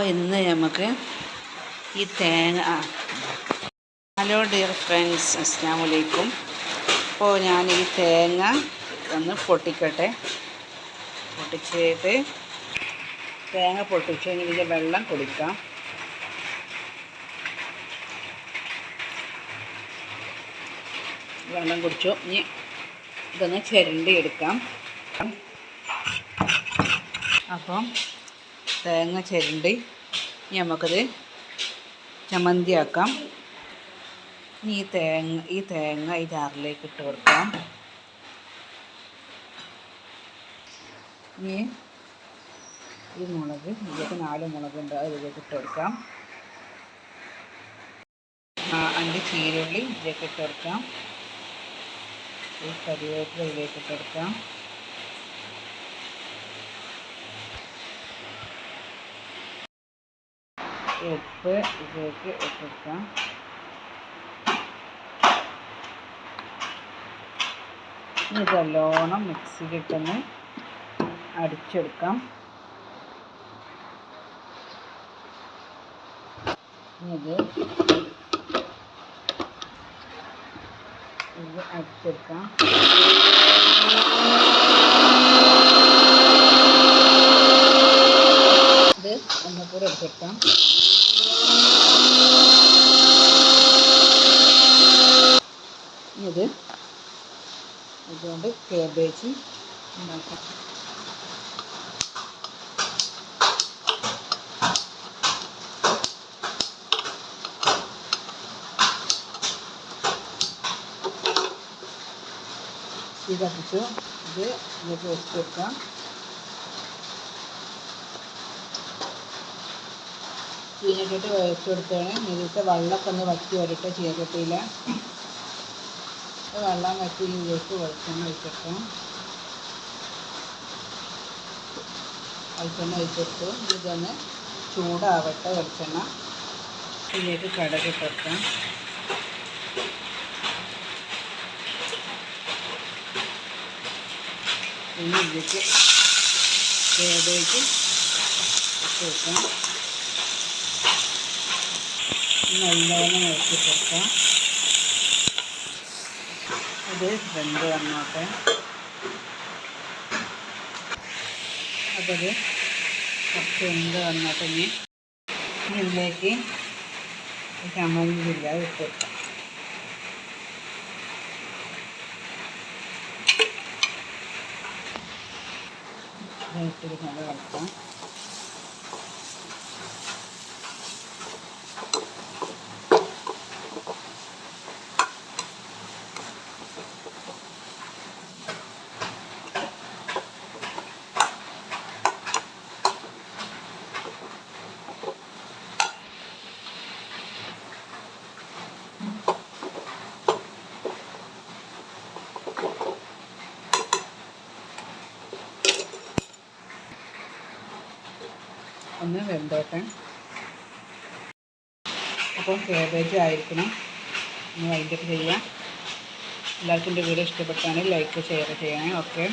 അപ്പോൾ ഇന്ന് നമുക്ക് ഈ തേങ്ങ ഹലോ ഡിയർ ഫ്രണ്ട്സ് അസ്സാം വലൈക്കും അപ്പോൾ ഞാൻ ഈ തേങ്ങ ഒന്ന് പൊട്ടിക്കട്ടെ. പൊട്ടിച്ചിട്ട് തേങ്ങ പൊട്ടിച്ച് ഇതിന്റെ വെള്ളം കുടിക്കാം. വെള്ളം കുടിച്ചു. ഇനി ഇതൊന്ന് ചിരണ്ടി എടുക്കാം അപ്പം തേങ്ങ ചിരണ്ടി ഇനി നമുക്കത് ചമ്മന്തിയാക്കാം. ഇനി ഈ തേങ്ങ ഈ തേങ്ങ ഈ ജാറിലേക്ക് ഇട്ട് കൊടുക്കാം. ഇനി ഈ മുളക് ഇതിലേക്ക് നാല് മുളകുണ്ട് ഉണ്ട് ഇതിലേക്ക് ഇട്ട് കൊടുക്കാം. അഞ്ച് ചീരുള്ളി ഇതിലേക്ക് ഇട്ട് കൊടുക്കാം. ഈ കരിവേപ്പില ഇതിലേക്ക് ഇട്ട് കൊടുക്കാം. ഉപ്പ് ഇതിലേക്ക് ഇട്ടിരിക്കാം ഇനി നല്ലോണം മിക്സിയിലിട്ടൊന്ന് അടിച്ചെടുക്കാം. ഇത് ഇത് അടിച്ചെടുക്കാം ഇത് ഒന്നുകൂടെ എടുത്തെടുക്കാം ഇത് ഇതുകൊണ്ട് കേബേജ് ഉണ്ടാക്കാം. ഇത് കത്തിച്ചു ഇത് ഇതിലേക്ക് വെച്ച് ചീനക്കെട്ട് വെച്ച് കൊടുത്താണ് ഇതിലത്തെ വെള്ളമൊക്കെ ഒന്ന് വറ്റി വരട്ടെ ചീനക്കെട്ടിയിൽ വെള്ളം വറ്റി ഇതിലേക്ക് വെളിച്ചെണ്ണ ഒഴിച്ചിട്ടു വെളിച്ചെണ്ണ ഒഴിച്ചിട്ടു ഇതൊന്ന് ചൂടാവട്ടെ വെളിച്ചെണ്ണ. ഇതിലേക്ക് കടക് ഇട്ടിട്ട് പിന്നെ ഇതിലേക്ക് കേബേജ് ഇട്ട് വെക്കാം നല്ലോണം ഇളക്കി കൊടുക്കാം. ഇത് വെന്ത് വന്നോട്ടെ. ഇത് കുറച്ച് വെന്ത് വന്നോട്ടെ ഇനി. ഇതിലേക്ക് ചമ്മന്തില്ല ഇട്ട് കൊടുക്കാം. നല്ല കളക്കാം ഒന്ന് വെന്തോട്ടെ. അപ്പോൾ കേബേജ് ആയിരിക്കണം. ഒന്ന് വൈൻഡപ്പ് ചെയ്യാം. എല്ലാവർക്കും എന്റെ വീഡിയോ ഇഷ്ടപ്പെട്ടാണെങ്കിൽ ലൈക്ക് ഷെയർ ചെയ്യണേ. ഓക്കെ